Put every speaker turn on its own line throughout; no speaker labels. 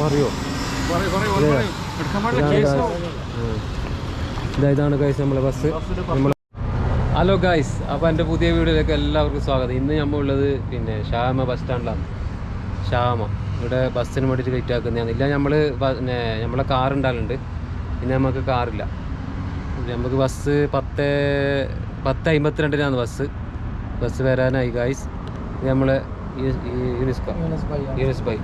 പറയോ. ഇതാണ് ഗൈസ് നമ്മളെ ബസ് നമ്മൾ ഹലോ ഗൈസ് അപ്പോൾ എന്റെ പുതിയ വീഡിയോയിലേക്ക് എല്ലാവർക്കും സ്വാഗതം. ഇന്ന് നമ്മൾ ഉള്ളത് പിന്നെ ഷാമ ബസ് സ്റ്റാൻഡിലാണ് ഷാമ ഇവിടെ ബസ്സിന് വേണ്ടിയിട്ട് വെയിറ്റ് ആക്കുന്നതാണ്. ഇല്ല നമ്മൾ പിന്നെ നമ്മളെ കാർ ഉണ്ടാകലുണ്ട് പിന്നെ നമുക്ക് കാറില്ല നമുക്ക് ബസ് പത്ത് പത്ത് അമ്പത്തിരണ്ടിനാണ് ബസ് ബസ് വരാനായി ഗൈസ് നമ്മൾ നമ്മളെ യൂനിസ്കോ. യൂനിസ് ബൈ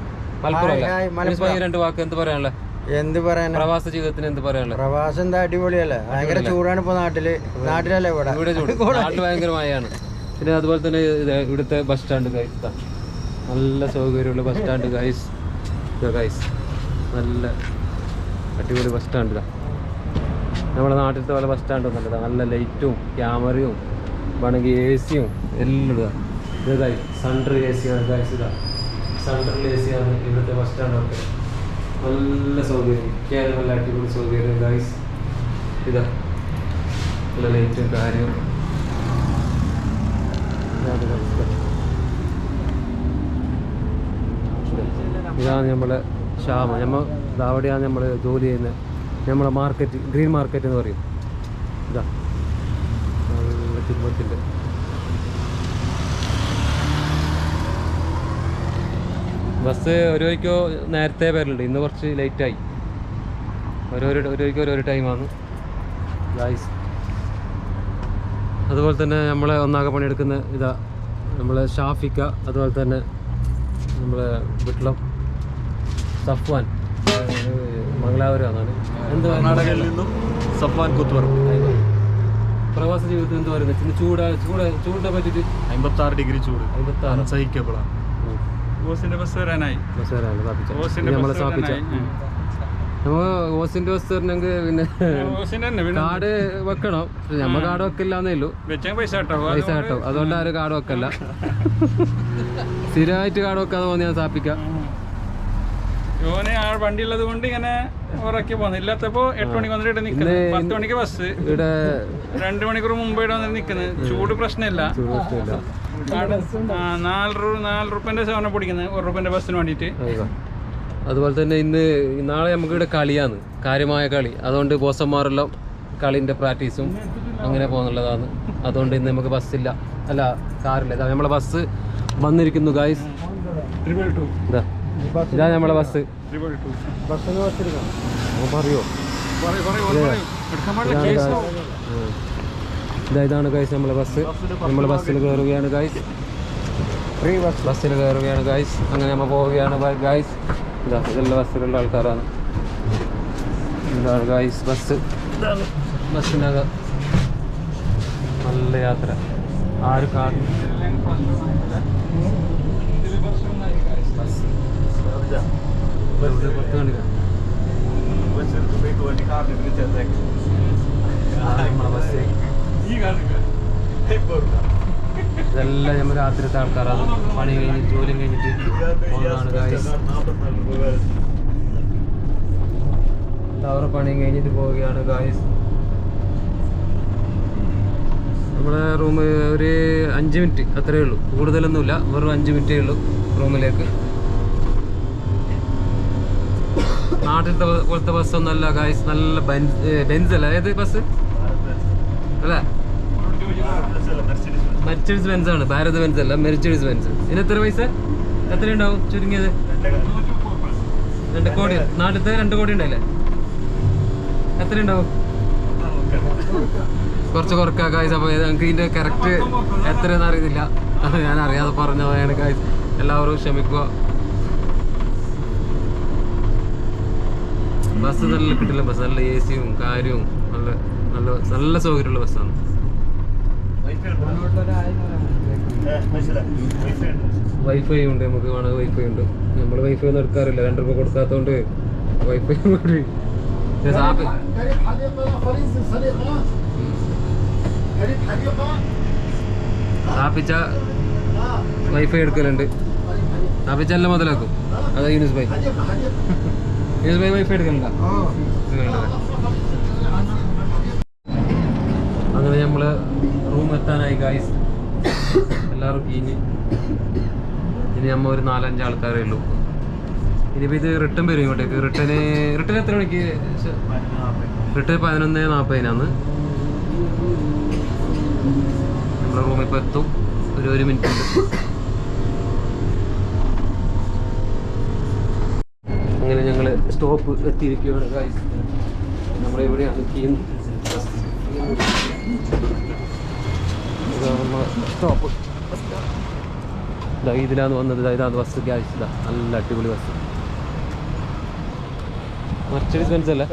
മലപ്പുറം രണ്ട് വാക്ക് എന്ത് പറയാനുള്ളത്
എന്ത് പറയാനാ?
പ്രവാസ ജീവിതത്തിന് എന്ത് പറയാനുള്ള?
പ്രവാസം എന്താ അടിപൊളിയല്ലേ? ഭയങ്കര ചൂടാണ് ഇപ്പൊ നാട്ടിൽ. നാട്ടിലല്ലേ ഇവിടെ?
നാട്ടിൽ ഭയങ്കര മഴയാണ്. പിന്നെ അതുപോലെ തന്നെ ഇവിടുത്തെ ബസ് സ്റ്റാൻഡ് ഗൈസ്. നല്ല സൗകര്യമുള്ള ബസ് സ്റ്റാൻഡ് ഗൈസ് ഗൈസ് നല്ല അടിപൊളി ബസ് സ്റ്റാൻഡ് നമ്മുടെ നാട്ടിലത്തെ പോലെ ബസ് സ്റ്റാൻഡ് ഒന്നല്ല നല്ല ലൈറ്റും ക്യാമറയും വേണമെങ്കിൽ എ സിയും എല്ലാം ഇടുക ഇത് ഗൈസ് സൺഡർ എ സി ആണ് ഗൈസ് ഇതാ സൺഡറിൽ എ സി ആണ് ഇവിടുത്തെ ബസ് സ്റ്റാൻഡ് ഒക്കെ. നല്ല സൗകര്യം. കേരളം നല്ല അടിപൊളി സൗകര്യം ഗൈസ് ഇതാ. നല്ല ലൈറ്റും കാര്യവും. ഇതാണ് നമ്മുടെ ക്ഷാമ. നമ്മ അവിടെയാണ് നമ്മൾ ജോലി ചെയ്യുന്നത് നമ്മളെ മാർക്കറ്റ് ഗ്രീൻ മാർക്കറ്റ് എന്ന് പറയും. ഇതാ. നല്ല ബസ് ഒരു വഴിക്കോ നേരത്തെ വരലുണ്ട്. ഇന്ന് കുറച്ച് ലേറ്റായി ഓരോരോ വഴിക്കോ ഓരോരോ ടൈമാണ് ഗായ്സ് അതുപോലെ തന്നെ നമ്മളെ ഒന്നാകെ പണിയെടുക്കുന്ന ഇതാ നമ്മളെ ഷാഫിക്ക അതുപോലെ തന്നെ നമ്മളെ വിട്ലം സഫ്വാൻ മംഗലാപുരമാണ് എന്ത്
കർണാടകയിൽ നിന്നും സഫ്വാൻ കുത്തുപറമ്പ്.
പ്രവാസ ജീവിതത്തിൽ എന്ത് പറയുന്നത് ചൂട് ചൂട് ചൂടിനെ പറ്റിയിട്ട്
അമ്പത്താറ് ഡിഗ്രി ചൂട്.
അമ്പത്താറ്.
അൺസഹിക്കബിളാണ് ഓസിന്റെ ബസ് വരാനായി.
സ്ഥാപിച്ച വരണമെങ്കിൽ പിന്നെ കാർഡ് വെക്കണം. നമ്മ കാർഡ് ഉള്ളൂ.
വെച്ചാൽ പൈസ
പൈസ കേട്ടോ. അതുകൊണ്ട് ആരും കാർഡ് വെക്കല്ല. സ്ഥിരമായിട്ട് കാർഡ് വെക്കാതെ പോകുന്ന ഞാൻ സ്ഥാപിക്കാം
ഓന് ആ വണ്ടി ഉള്ളത് കൊണ്ട് ഇങ്ങനെ ഉറക്കി പോന്നു. ഇല്ലാത്തപ്പോ എട്ട് മണിക്ക് വന്നിട്ട് നിക്കുന്നത് പത്ത് മണിക്ക് ബസ്
ഇവിടെ
രണ്ട് മണിക്കൂർ മുമ്പ് ഇവിടെ വന്നിട്ട് നിക്കുന്നത് ചൂട് പ്രശ്നമില്ല. നാല് രൂപ നാല് റുപ്യന്റെ സേവനം പിടിക്കുന്നത് ഒരു റുപ്യന്റെ ബസ്സിന് വേണ്ടിയിട്ട്.
അയ്യോ. അതുപോലെ തന്നെ ഇന്ന് നാളെ നമുക്ക് ഇവിടെ കളിയാണ്. കാര്യമായ കളി. അതുകൊണ്ട് ബോസന്മാരെല്ലാം കളിന്റെ പ്രാക്ടീസും അങ്ങനെ പോകുന്നുള്ളതാണ്. അതുകൊണ്ട് ഇന്ന് നമുക്ക് ബസ്സില്ല അല്ല കാറില്ല. നമ്മളെ ബസ് വന്നിരിക്കുന്നു ഗായ്സ് ഇതാ. ഇതാ നമ്മളെ ബസ്. പറയോ. ഇതാ ഇതാണ് ഗൈസ് നമ്മളെ ബസ്. നമ്മൾ ബസ്സിൽ കയറുകയാണ് ഗൈസ്
ഫ്രീ ബസ്
ബസ്സിൽ കയറുകയാണ് ഗൈസ് അങ്ങനെ നമ്മൾ പോവുകയാണ് ഗൈസ് ഇതാ ഇതെല്ലാം ബസ്സിലുള്ള ആൾക്കാരാണ്. ഇതാണ് ഗൈസ് ബസ് ബസ്സിനകം. നല്ല യാത്ര. ആര് കാണും ബസ് വെറുതെ പുറത്ത് കാണിക്കാം ഇതാണ് നമ്മളെ ബസ് ഇതെല്ലാം നമ്മൾ രാത്രിത്തെ ആൾക്കാരാണ് പണി കഴിഞ്ഞിട്ട് ജോലി കഴിഞ്ഞിട്ട് എല്ലാവരും പണിയും കഴിഞ്ഞിട്ട് പോവുകയാണ് ഗായസ് നമ്മളെ റൂം ഒരു അഞ്ച് മിനിറ്റ് അത്രയേ ഉള്ളൂ. കൂടുതലൊന്നുമില്ല. വെറും അഞ്ച് മിനിറ്റേ ഉള്ളൂ റൂമിലേക്ക്. നാട്ടിലത്തെ പോലത്തെ ബസ്സൊന്നല്ല ഗായ്സ് നല്ല ബെൻസ് അല്ല? ഏത് ബസ് അല്ലേ? മെർച്ചഡീസ് ബെൻസ് ആണ്. ഭാരത് ബെൻസ് അല്ല മെർച്ചഡീസ് ബെൻസ് ഇതിന് എത്ര പൈസ? എത്ര ഉണ്ടാവും ചുരുങ്ങിയത്? രണ്ട് കോടി. നാട്ടിലത്തെ രണ്ട് കോടി ഉണ്ടല്ലേ? എത്ര ഉണ്ടാവും കുറച്ച് കുറക്കാം കായ്സ് അപ്പോൾ ഞങ്ങൾക്ക് ഇതിന്റെ കറക്റ്റ് എത്രയെന്ന് അറിയുന്നില്ല ഞാൻ അറിയാതെ പറഞ്ഞ പോയാണ് കായ്സ് എല്ലാവരും ക്ഷമിക്കുക. ബസ് നല്ല കിട്ടില്ല. ബസ് നല്ല എ സിയും കാര്യവും നല്ല നല്ല നല്ല സൗകര്യമുള്ള ബസ്സാണ്. വൈഫൈ ഉണ്ട്. നമുക്ക് വേണമെങ്കിൽ വൈഫൈ ഉണ്ട്. നമ്മൾ വൈഫൈ ഒന്നും എടുക്കാറില്ല. രണ്ട് രൂപ കൊടുക്കാത്തതുകൊണ്ട് വൈഫൈ കൂടി. സ്ഥാപിച്ച വൈഫൈ എടുക്കലുണ്ട്. സ്ഥാപിച്ച എല്ലാം മുതലാക്കും. അതാ യൂനിസ് ബൈ ബൈ വൈഫൈ എടുക്കലുണ്ട്. അങ്ങനെ നമ്മൾ റൂം എത്താനായി ഗായ്സ് എല്ലാവരും ഇനി ഇനി നമ്മ ഒരു നാലഞ്ച് ആൾക്കാരേ ഉള്ളൂ. ഇനിയിപ്പോൾ ഇത് റിട്ടേൺ വരും ഇങ്ങോട്ടേക്ക്. റിട്ടേണ് റിട്ടേൺ എത്ര മണിക്ക്? റിട്ടേൺ പതിനൊന്ന് നാൽപ്പതിനാണ് നമ്മുടെ റൂമിൽ ഇപ്പോൾ എത്തും. ഒരു ഒരു മിനിറ്റ് ഉണ്ട് അങ്ങനെ ഞങ്ങൾ സ്റ്റോപ്പ് എത്തിയിരിക്കുകയാണ് ഗായ്സ് നമ്മളെവിടെയാണ്? സ്റ്റോപ്പ്. ഇതിലാണ് വന്നത്. ഇതാണ് ബസ് ഗ്യാസ് ഇതാ നല്ല അടിപൊളി ബസ് മർച്ചഡീസ് ബെൻസ് അല്ലേ?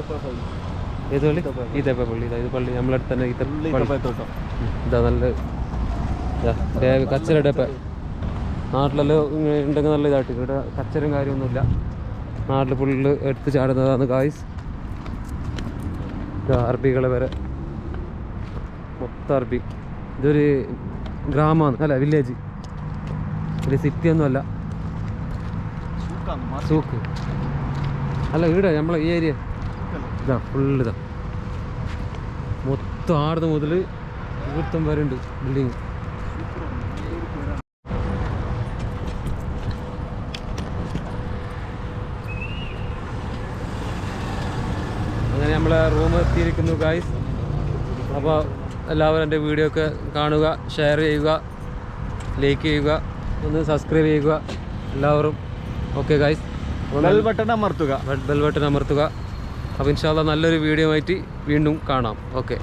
ഏത് പള്ളി? ഈ പള്ളി. ഇതാ ഇത് പള്ളി. നമ്മളടുത്ത് തന്നെ ഇതാ നല്ല കച്ചറ ഡേപ്പ നാട്ടിലെല്ലാം ഉണ്ടെങ്കിൽ നല്ല ഇതായിട്ട് ഇവിടെ കച്ചറും കാര്യമൊന്നുമില്ല. നാട്ടിൽ ഫുള്ള് എടുത്ത് ചാടുന്നതാണ് കായ്സ് അറബികളെ വരെ. മൊത്തം അറബി. ഇതൊരു ഗ്രാമമാണ് അല്ല വില്ലേജ് ഒരു സിറ്റി ഒന്നും അല്ല. സൂക്ക്. അല്ല ഇവിടെ നമ്മളെ ഈ ഏരിയ ഇതാ ഫുള്ള് ഇതാ. മൊത്തം ആടുന്ന മുതൽ ഇവിടുത്തം വരെ ഉണ്ട് ബിൽഡിങ് അങ്ങനെ നമ്മളെ റൂം എത്തിയിരിക്കുന്നു ഗായ്സ് അപ്പോൾ എല്ലാവരും എന്റെ വീഡിയോ ഒക്കെ കാണുക ഷെയർ ചെയ്യുക ലൈക്ക് ചെയ്യുക ഒന്ന് സബ്സ്ക്രൈബ് ചെയ്യുക എല്ലാവരും. ഓക്കെ ഗായ്സ്
ബട്ടൺ അമർത്തുക.
ബെൽ ബട്ടൺ അമർത്തുക. അപ്പോൾ ഇൻഷാല്ല നല്ലൊരു വീഡിയോ ആയിട്ട് വീണ്ടും കാണാം. ഓക്കെ